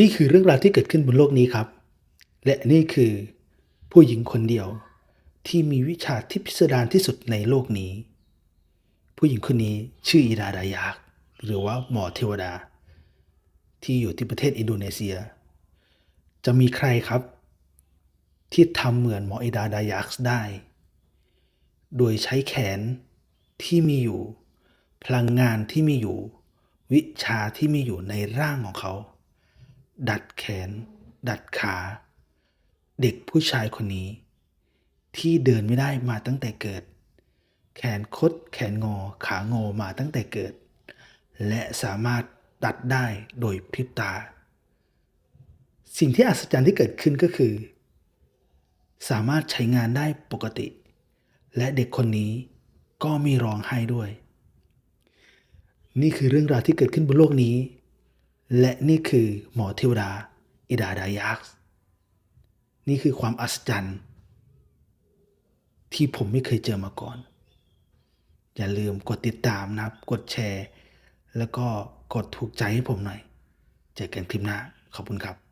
นี่คือเรื่องราวที่เกิดขึ้นบนโลกนี้ครับ และนี่คือผู้หญิงคนเดียวที่มีวิชาที่พิสดารที่สุดในโลกนี้ ผู้หญิงคนนี้ชื่ออิดาดายากหรือว่าหมอเทวดา ที่อยู่ที่ประเทศอินโดนีเซีย จะมีใครครับ ที่ทำเหมือนหมออิดาดายักษ์ได้ โดยใช้แขนที่มีอยู่ พลังงานที่มีอยู่ วิชาที่มีอยู่ในร่างของเขา ดัดแขน ดัดขา เด็กผู้ชายคนนี้ ที่เดินไม่ได้มาตั้งแต่เกิด แขนคดแขนงอขางอมาตั้งแต่เกิด และสามารถดัดได้โดยพริบตา สิ่งที่อัศจรรย์ที่เกิดขึ้นก็คือ สามารถใช้งานได้ปกติ และเด็กคนนี้ก็ไม่ร้องไห้ด้วย นี่คือเรื่องราวที่เกิดขึ้นบนโลกนี้ และนี่คือหมอเทวดา อิดาดายักษ์นี่คือความอัศจรรย์ ที่ผมไม่เคยเจอมาก่อน อย่าลืมกดติดตามนะครับ กดแชร์ แล้วก็กดถูกใจให้ผมหน่อย เจอกันคลิปหน้า ขอบคุณครับ